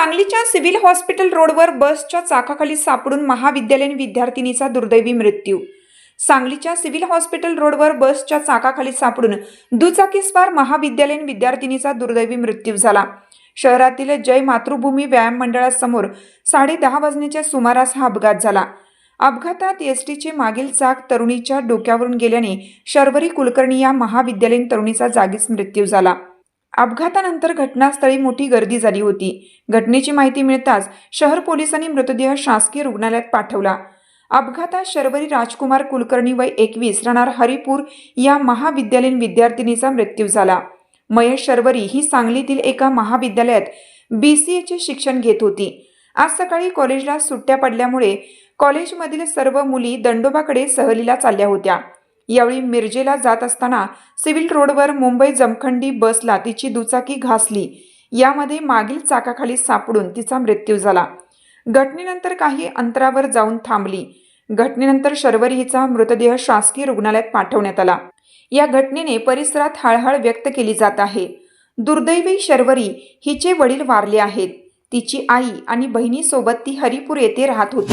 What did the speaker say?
सांगलीच्या civil hospital रोडवर बसच्या चाकाखाली सापडून महाविद्यालयीन विद्यार्थिनीचा दुर्दैवी मृत्यू. सांगलीच्या सिव्हिल हॉस्पिटल रोडवर बसच्या चाकाखाली सापडून दुचाकीस्वार महाविद्यालयीन विद्यार्थिनीचा दुर्दैवी मृत्यू झाला. शहरातील जय मातृभूमी व्यायाम मंडळासमोर साडे दहा वाजण्याच्या सुमारास हा अपघात झाला. अपघातात एस टीचे मागील चाक तरुणीच्या डोक्यावरून गेल्याने शर्वरी कुलकर्णी या महाविद्यालयीन तरुणीचा जागीच मृत्यू झाला. अपघातानंतर घटनास्थळी मोठी गर्दी झाली होती. घटनेची माहिती मिळताच शहर पोलिसांनी मृतदेह शासकीय रुग्णालयात पाठवला. अपघातात शर्वरी राजकुमार कुलकर्णी वय एकवीस राहणार हरिपूर या महाविद्यालयीन विद्यार्थिनीचा मृत्यू झाला. महेश शर्वरी ही सांगलीतील एका महाविद्यालयात बी सी एचे शिक्षण घेत होती. आज सकाळी कॉलेजला सुट्ट्या पडल्यामुळे कॉलेजमधील सर्व मुली दंडोबाकडे सहलीला चालल्या होत्या. यावेळी मिरजेला जात असताना सिव्हिल रोडवर मुंबई जमखंडी बसला तिची दुचाकी घासली. यामध्ये मागील चाकाखाली सापडून तिचा मृत्यू झाला. घटनेनंतर काही अंतरावर जाऊन थांबली. घटनेनंतर शर्वरी हिचा मृतदेह शासकीय रुग्णालयात पाठवण्यात आला. या घटनेने परिसरात हळहळ व्यक्त केली जात आहे. दुर्दैवी शर्वरी हिचे वडील वारले आहेत. तिची आई आणि बहिणीसोबत ती हरिपूर येथे राहत होती.